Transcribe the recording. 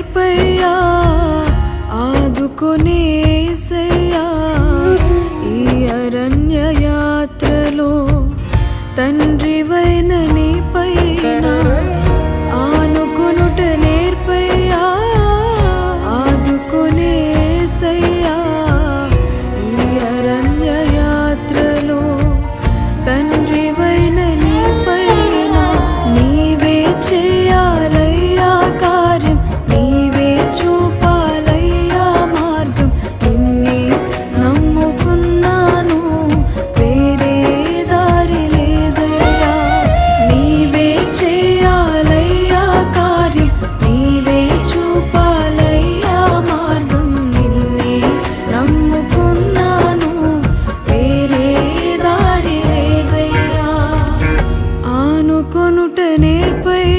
నేర్పయ్యా ఆదుకొనేసయ్యా ఈ అరణ్య యాత్రలో తండ్రి కొనుట నేర్పై